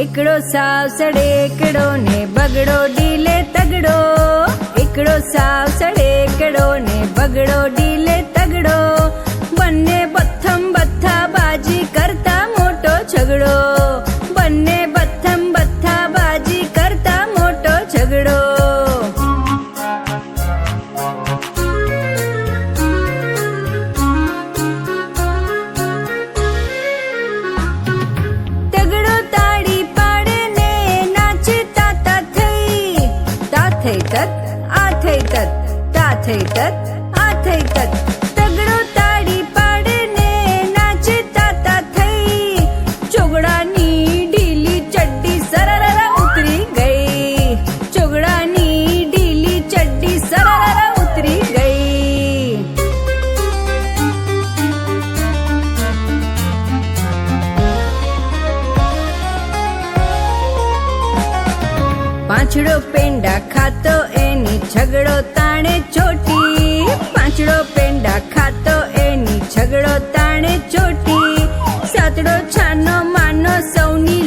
એકડો સાવ સડેકડો ને બગડો ડીલે તગડો. એકડો સાવ સડેકડો ને બગડો ડીલે તગડો. બંને બથમ બથા બાજી आथैतत् आथैतत् ताथैतत् आथैतत् પાંચડો પેંડા ખાતો એની ઝઘડો તાણે ચોટી. પાંચડો પેંડા ખાતો એની ઝઘડો તાણે ચોટી. સાતડો છાનો માનો સૌની